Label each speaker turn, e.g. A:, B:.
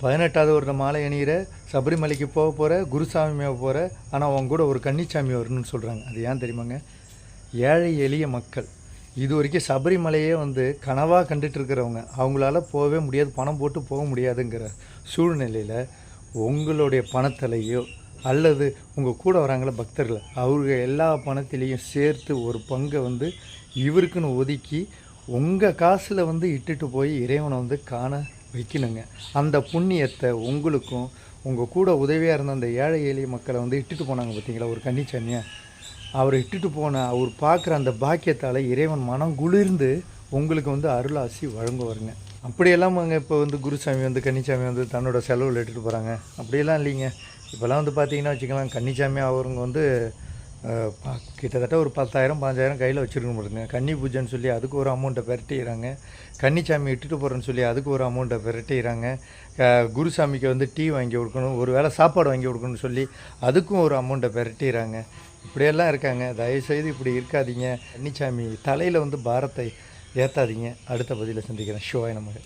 A: பதினெட்டாவது ஒரு மாலை அணிகிற சபரிமலைக்கு போக போகிற குருசாமியாக போகிற ஆனால் அவங்க கூட ஒரு கன்னிச்சாமி வரணும்னு சொல்கிறாங்க அது ஏன் தெரியுமாங்க? ஏழை எளிய மக்கள். இது வரைக்கும் சபரிமலையே வந்து கனவாக கண்டுட்டு இருக்கிறவங்க. அவங்களால போகவே முடியாது பணம் போட்டு போக முடியாதுங்கிற சூழ்நிலையில் உங்களுடைய பணத்திலையோ அல்லது உங்கள் கூட வராங்கள பக்தர்கள் அவங்க எல்லா பணத்திலையும் சேர்த்து ஒரு பங்கை வந்து இவருக்குன்னு ஒதுக்கி உங்கள் காசில் வந்து இட்டுட்டு போய் இறைவனை வந்து காண வைக்கணுங்க அந்த புண்ணியத்தை உங்களுக்கும் உங்கள் கூட உதவியாக இருந்த அந்த ஏழை எளிய மக்களை வந்து இட்டுட்டு போனாங்க பார்த்தீங்களா ஒரு கன்னிச்சாமியை. அவர் இட்டுட்டு போன அவர் பார்க்குற அந்த பாக்கியத்தால் இறைவன் மனம் குளிர்ந்து உங்களுக்கு வந்து அருளாசி வழங்குவாருங்க. அப்படியெல்லாம் அங்கே இப்போ வந்து குருசாமி வந்து கன்னிச்சாமி வந்து தன்னோட செலவில் இட்டுட்டு போகிறாங்க அப்படியெல்லாம் இல்லைங்க. இப்போல்லாம் வந்து பார்த்தீங்கன்னா வச்சுக்கலாம் கன்னிச்சாமி அவருங்க வந்து கிட்டத்தட்ட ஒரு பத்தாயிரம் பாஞ்சாயிரம் கையில் வச்சுருக்கணும் பாருங்க. கன்னி பூஜைன்னு சொல்லி அதுக்கு ஒரு அமௌண்ட்டை பெரட்டிடுறாங்க. கன்னிச்சாமி இட்டுட்டு போகிறேன்னு சொல்லி அதுக்கு ஒரு அமௌண்ட்டை பெரட்டிடுறாங்க. குருசாமிக்கு வந்து டீ வாங்கி கொடுக்கணும் ஒரு வேளை சாப்பாடு வாங்கி கொடுக்கணும்னு சொல்லி அதுக்கும் ஒரு அமௌண்ட்டை பெரட்டிடுறாங்க. இப்படியெல்லாம் இருக்காங்க. தயவுசெய்து இப்படி இருக்காதீங்க. கன்னிச்சாமி தலையில் வந்து பாரத்தை ஏற்றாதீங்க அடுத்த பதிலில் சந்திக்கிறேன். ஷோவாய் நமக்கு